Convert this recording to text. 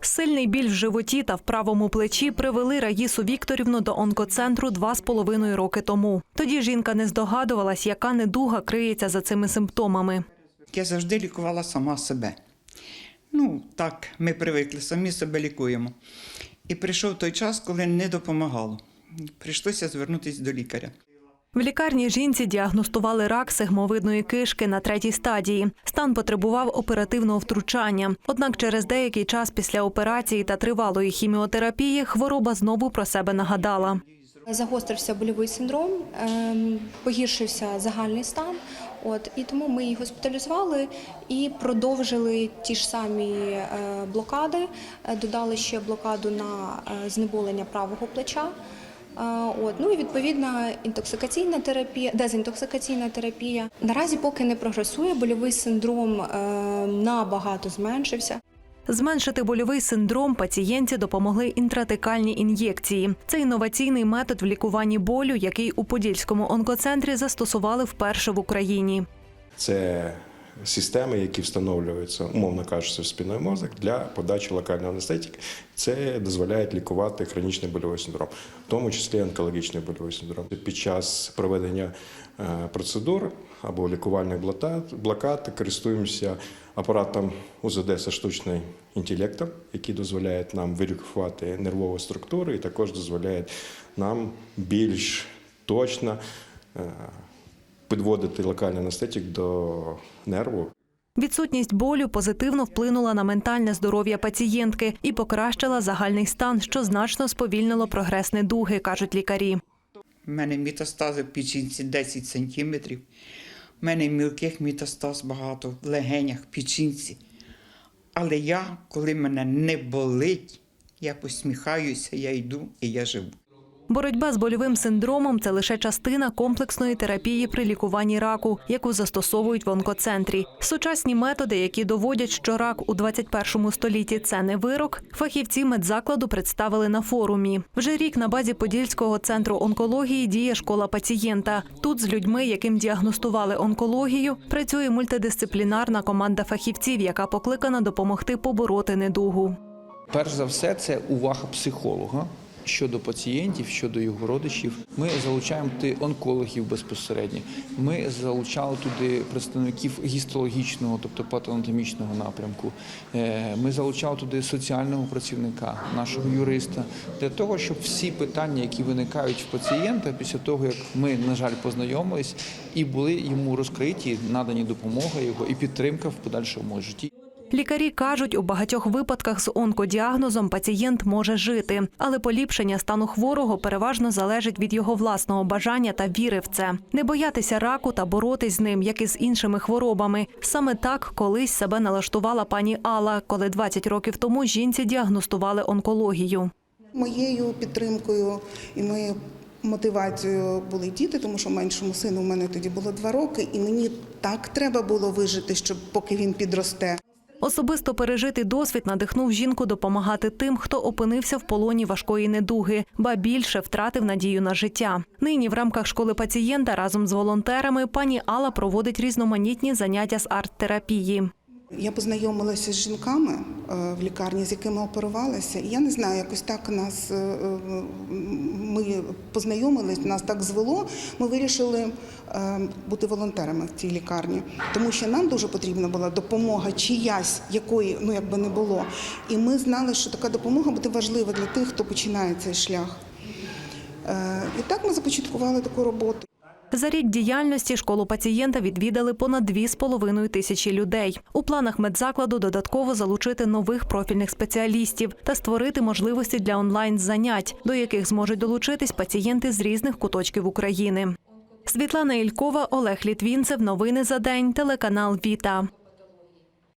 Сильний біль в животі та в правому плечі привели Раїсу Вікторівну до онкоцентру два з половиною роки тому. Тоді жінка не здогадувалась, яка недуга криється за цими симптомами. Я завжди лікувала сама себе. Ну, так, ми привикли, самі себе лікуємо. І прийшов той час, коли не допомагало. Прийшлося звернутися до лікаря. В лікарні жінці діагностували рак сегмовидної кишки на третій стадії. Стан потребував оперативного втручання. Однак через деякий час після операції та тривалої хіміотерапії хвороба знову про себе нагадала. Загострився больовий синдром, ем, погіршився загальний стан. От і тому ми її госпіталізували і продовжили ті ж самі е, блокади. Е, Додали ще блокаду на е, знеболення правого плеча. От ну і відповідна інтоксикаційна терапія, дезінтоксикаційна терапія. Наразі, поки не прогресує, больовий синдром е, набагато зменшився. Зменшити больовий синдром пацієнтці допомогли інтратекальні ін'єкції. Це інноваційний метод в лікуванні болю, який у Подільському онкоцентрі застосували вперше в Україні. Це системи, які встановлюються, умовно кажучи, в спинний мозок для подачі локальної анестетики. Це дозволяє лікувати хронічний больовий синдром, в тому числі онкологічний больовий синдром. Під час проведення е, процедур або лікувальних блокад, користуємося апаратом УЗД зі штучним інтелектом, який дозволяє нам верифікувати нервові структури і також дозволяє нам більш точно е, підводити локальний анестетик до нерву. Відсутність болю позитивно вплинула на ментальне здоров'я пацієнтки і покращила загальний стан, що значно сповільнило прогрес недуги, кажуть лікарі. У мене метастази в печінці 10 сантиметрів. У мене мілких метастаз багато в легенях, в печінці. Але я, коли мене не болить, я посміхаюся, я йду і я живу. Боротьба з больовим синдромом це лише частина комплексної терапії при лікуванні раку, яку застосовують в онкоцентрі. Сучасні методи, які доводять, що рак у 21 столітті це не вирок, фахівці медзакладу представили на форумі. Вже рік на базі Подільського центру онкології діє школа пацієнта. Тут з людьми, яким діагностували онкологію, працює мультидисциплінарна команда фахівців, яка покликана допомогти побороти недугу. Перш за все, це увага психолога щодо пацієнтів, щодо його родичів. Ми залучаємо туди онкологів безпосередньо. Ми залучали туди представників гістологічного, тобто патоанатомічного напрямку. Е, Ми залучали туди соціального працівника, нашого юриста, для того, щоб всі питання, які виникають в пацієнта після того, як ми, на жаль, познайомились, і були йому розкриті, надані допомога його і підтримка в подальшому житті. Лікарі кажуть, у багатьох випадках з онкодіагнозом пацієнт може жити, але поліпшення стану хворого переважно залежить від його власного бажання та віри в це. Не боятися раку та боротись з ним, як і з іншими хворобами. Саме так колись себе налаштувала пані Алла, коли 20 років тому жінці діагностували онкологію. Моєю підтримкою і моєю мотивацією були діти, тому що меншому сину в мене тоді було два роки, і мені так треба було вижити, щоб поки він підросте. Особисто пережитий досвід надихнув жінку допомагати тим, хто опинився в полоні важкої недуги, ба більше втратив надію на життя. Нині в рамках школи пацієнта разом з волонтерами пані Алла проводить різноманітні заняття з арт-терапії. Я познайомилася з жінками е, в лікарні, з якими оперувалася. І я не знаю, якось так нас е, е, ми познайомились, нас так звело. Ми вирішили бути волонтерами в цій лікарні, тому що нам дуже потрібна була допомога чиясь, якої ну якби не було. І ми знали, що така допомога буде важлива для тих, хто починає цей шлях. І так ми започаткували таку роботу. За рік діяльності школу пацієнта відвідали понад 2,5 тисячі людей. У планах медзакладу додатково залучити нових профільних спеціалістів та створити можливості для онлайн-занять, до яких зможуть долучитись пацієнти з різних куточків України. Світлана Ількова, Олег Літвінцев. Новини за день. Телеканал Віта.